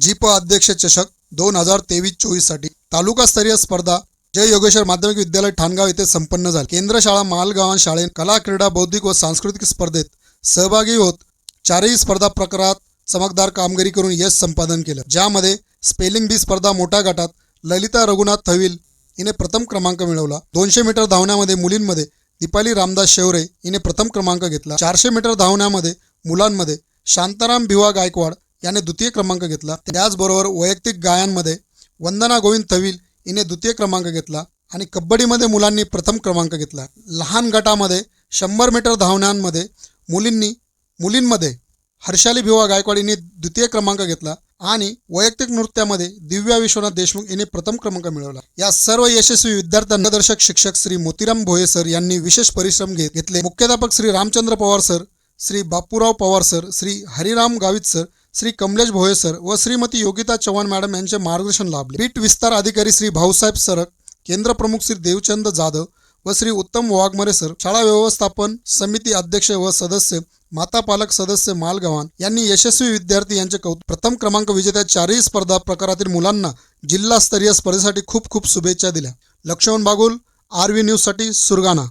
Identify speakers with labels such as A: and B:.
A: Jeep अध्यक्ष चषक दोन हजार तेवीस चोवीससाठी तालुकास्तरीय स्पर्धा जय योगेश्वर माध्यमिक विद्यालय ठाणगाव येथे संपन्न झाली. केंद्र शाळा मालगावान शाळेत कला क्रीडा बौद्धिक व सांस्कृतिक स्पर्धेत सहभागी होत चारही स्पर्धा प्रकारात चमकदार कामगिरी करून यश संपादन केलं. ज्यामध्ये स्पेलिंग बी स्पर्धा मोठ्या गटात ललिता रघुनाथ थविल हिने प्रथम क्रमांक मिळवला. दोनशे मीटर धावण्यामध्ये मुलींमध्ये दीपाली रामदास शेवरे हिने प्रथम क्रमांक घेतला. चारशे मीटर धावण्यामध्ये मुलांमध्ये शांताराम भिवा गायकवाड याने द्वितीय क्रमांक घेतला. त्याचबरोबर वैयक्तिक गायांमध्ये वंदना गोविंद थविल हिने द्वितीय क्रमांक घेतला आणि कबड्डीमध्ये मुलांनी प्रथम क्रमांक घेतला. लहान गटामध्ये शंभर मीटर धावण्यांमध्ये मुलींनी मुलींमध्ये हर्षाली भिवा गायकवाड हिने द्वितीय क्रमांक घेतला आणि वैयक्तिक नृत्यामध्ये दिव्या विश्वनाथ देशमुख यांनी प्रथम क्रमांक मिळवला. या सर्व यशस्वी विद्यार्थ्यांना दर्शक शिक्षक श्री मोतीराम भोये सर यांनी विशेष परिश्रम घेत घेतले. मुख्याध्यापक Shri Ramchandra Pawar sir Shri Bapurao Pawar sir Shri Hariram Gavit sir Shri Kamlesh Bhoye sir व श्रीमती योगिता चव्हाण मॅडम यांचे मार्गदर्शन लाभले. पीठ विस्तार अधिकारी श्री भाऊसाहेब सरक केंद्र प्रमुख श्री देवचंद जाधव व श्री उत्तम वाघमरे सर शाळा व्यवस्थापन समिती अध्यक्ष व सदस्य माता पालक सदस्य मालगव्हाण यांनी यशस्वी विद्यार्थी यांचे कौतुक. प्रथम क्रमांक विजेत्या चारही स्पर्धा प्रकारातील मुलांना जिल्हास्तरीय स्पर्धेसाठी खूप खूप शुभेच्छा दिल्या. लक्ष्मण बागुल आर व्ही न्यूजसाठी सुरगाणा.